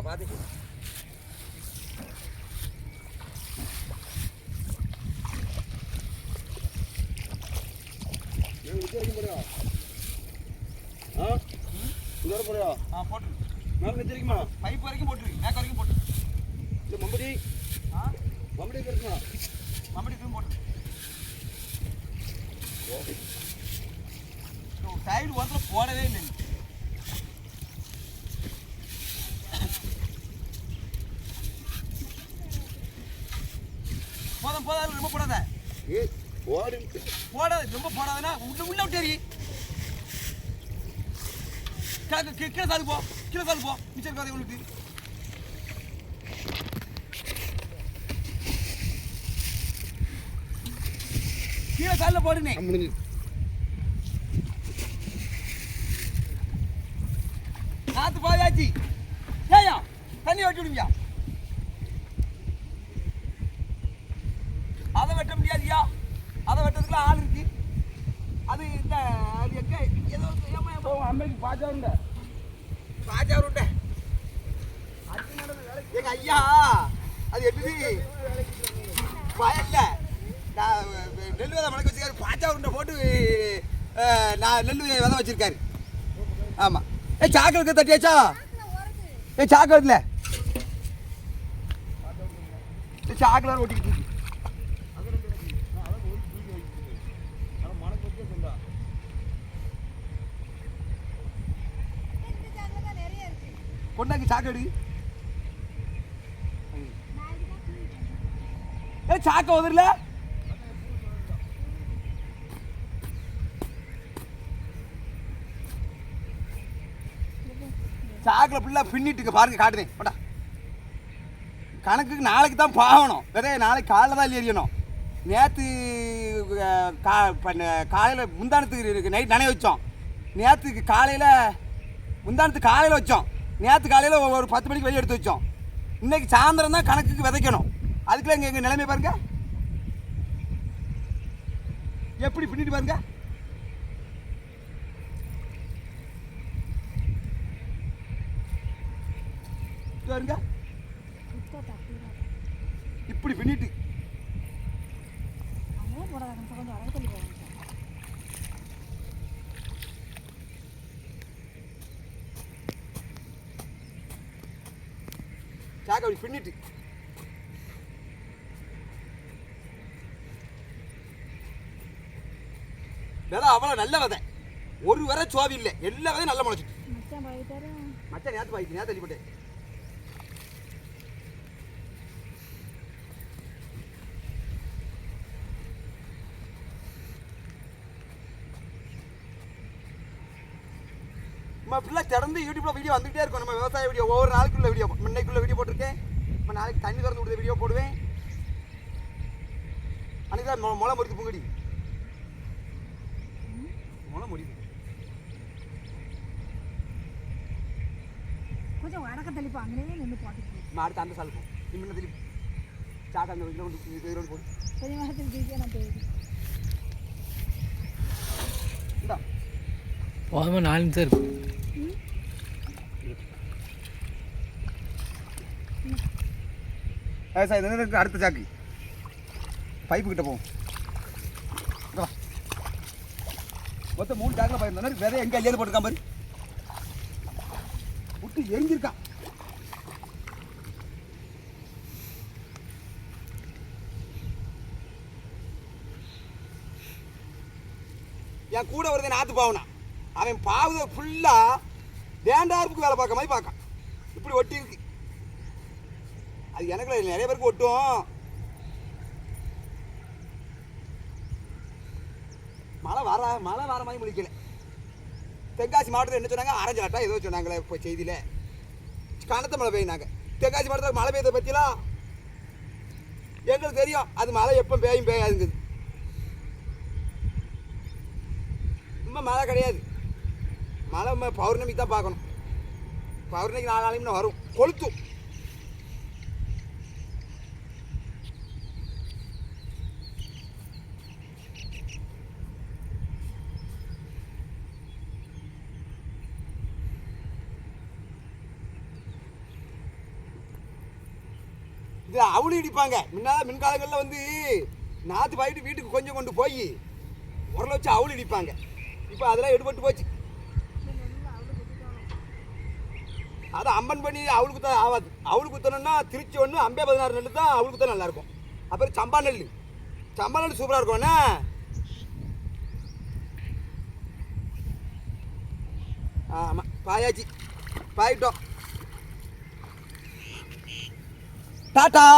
பாத்து. நாங்க விட்டு வரைக்கும் போறியா ஆ? இந்த வரை போறியா ஆ போட்டு மேல நிச்சிருக்குமா பைப் வரைக்கும் போட்டுரு. மேக் வரைக்கும் போட்டு இந்த மம்படி. ஆ? மம்படி இருக்குமா? மம்படி போட்டு சைடு ஒருத்தர் போடவே இல்லை போதும் போதாது ரொம்ப போடாத. ஓடி. போடாத ரொம்ப போடாதனா? உள்ள உள்ள விட்டு கிழக்கு கீழே சாலு போ கீழே சாலு போ. மிச்சம் இருக்காது உங்களுக்கு கீழே சாலில் போடுனே முடிஞ்சு காத்து பாயாச்சு. ஏயா தண்ணி வெட்டி விடுங்க அதை வெட்ட முடியாதுயா அதை வெட்டுறதுக்குள்ள ஆள் இருக்கு அது இந்த அது எங்க ஏதோ ஏமா ஏமா அம்மைக்கு பாஜா உண்ட. எங்க ஐயா அது எப்படி வயல்ல நான் நெல் விதை மணக்க வச்சிருக்காரு. பாச்சா போட்டு நான் நெல் விதை வச்சிருக்காரு. ஆமா. ஏ சாக்லேட் தட்டியாச்சா ஏ சாக்லேட்ல சாக்லேட் ஓட்டிக்கிட்டு கொண்டாக்கி சாக்கடி. ஏ சாக்க உதறல? சாக்கில் ஃபுல்லாக பின்னிட்டு பாருங்க காட்டுறேன் போடா. கணக்குக்கு நாளைக்கு தான் பாகணும் வேற நாளைக்கு காலைல தான் எரியணும். நேற்று கா பண்ண காலையில் முந்தானத்துக்கு நைட் நனைய வச்சோம். நேற்றுக்கு காலையில் முந்தானத்துக்கு காலையில் வச்சோம். நேற்று காலையில் ஒரு பத்து மணிக்கு வெளியே எடுத்து வச்சோம். இன்றைக்கி சாயந்தரம் தான் கணக்குக்கு விதைக்கணும். அதுக்குள்ள எங்கள் எங்கள் நிலைமை பாருங்க. எப்படி பின்னிட்டு பாருங்க. பாருங்க. இப்படி பின்னிட்டு. சாக்க அப்படி பின்னிட்டு விதை அவ்வளோ நல்ல விதை. ஒரு விதை சோவி இல்லை. எல்லா விதையும் நல்லா முளைச்சிட்டு. மச்சா நேற்று பாய்க்கு நேற்று தள்ளிப்பட்டேன் நம்ம ஃபுல்லாக திறந்து யூடியூப்ல வீடியோ வந்துகிட்டே இருக்கும். நம்ம விவசாய வீடியோ ஒவ்வொரு நாளுக்குள்ள வீடியோ முன்னைக்குள்ள வீடியோ போட்டிருக்கேன். நம்ம நாளைக்கு தண்ணி திறந்து விடுற வீடியோ போடுவேன். அன்னைக்கு தான் மொ- முளை முறிக்கு பூங்கடி. முளை முறிக்கு கொஞ்சம் வடக்க தெளிப்பா அங்கேயே நின்று பாட்டுக்கு நம்ம அடுத்த அந்த சால் போ. இன்னும் திருப்பி சாக்கு அந்த இதில் கொண்டு கொண்டு போடு. மரத்தில் தூக்கி நான் போயிருக்கேன் இந்தா. போதுமா நாலு நிமிஷம் இருக்கு. விவசாயம் தினத்துக்கு அடுத்த சாக்கு பைப்பு கிட்ட போவோம். மொத்தம் மூணு சாக்கில் பயிர் விதை எங்கே எழுதி போட்டிருக்கான் பாரு. விட்டு எரிஞ்சிருக்கான் என் கூட வருது நாத்து பாவனா. அவன் பாவுத ஃபுல்லாக வேண்டாருக்கு வேலை பார்க்க மாதிரி பார்க்கான். இப்படி ஒட்டி இருக்கு. அது எனக்கு நிறைய பேருக்கு ஒட்டும். மழை வர மழை வர மாதிரி முடிக்கல தென்காசி மாவட்டத்தில் என்ன சொன்னாங்க? ஆரஞ்சாட்டா ஏதோ சொன்னாங்களே இப்போ செய்தியில். கனத்த மழை பெய்யினாங்க. தென்காசி மாவட்டத்தில் மழை பெய்யதை பற்றிலாம் எங்களுக்கு தெரியும். அது மழை எப்போ பெய்யும் பெய்யாதுங்குது. இன்னும் மழை கிடையாது. மழை ம- பௌர்ணமிக்கு தான் பார்க்கணும். பௌர்ணமிக்கு நாலு நாளைக்கு வரும். கொளுத்தும். இது அவுளி இடிப்பாங்க. முன்னால் மின்காலங்களில் வந்து நாற்று பாயிட்டு வீட்டுக்கு கொஞ்சம் கொண்டு போய் உரல வச்சு அவுளி இடிப்பாங்க. இப்போ அதெல்லாம் எடுபட்டு போச்சு. அது அம்மன் பண்ணி அவளுக்கு தான் ஆகாது அவளுக்கு குத்தணும்னா திருச்சி ஒன்று அம்பே பதினாறு நெல் தான் அவளுக்கு தான் நல்லாயிருக்கும் அப்புறம் சம்பா நெல் சம்பா நெல் சூப்பராக இருக்கும்ண்ணா ஆமாம் பாயாச்சு. பாயிட்டோம். টাটা।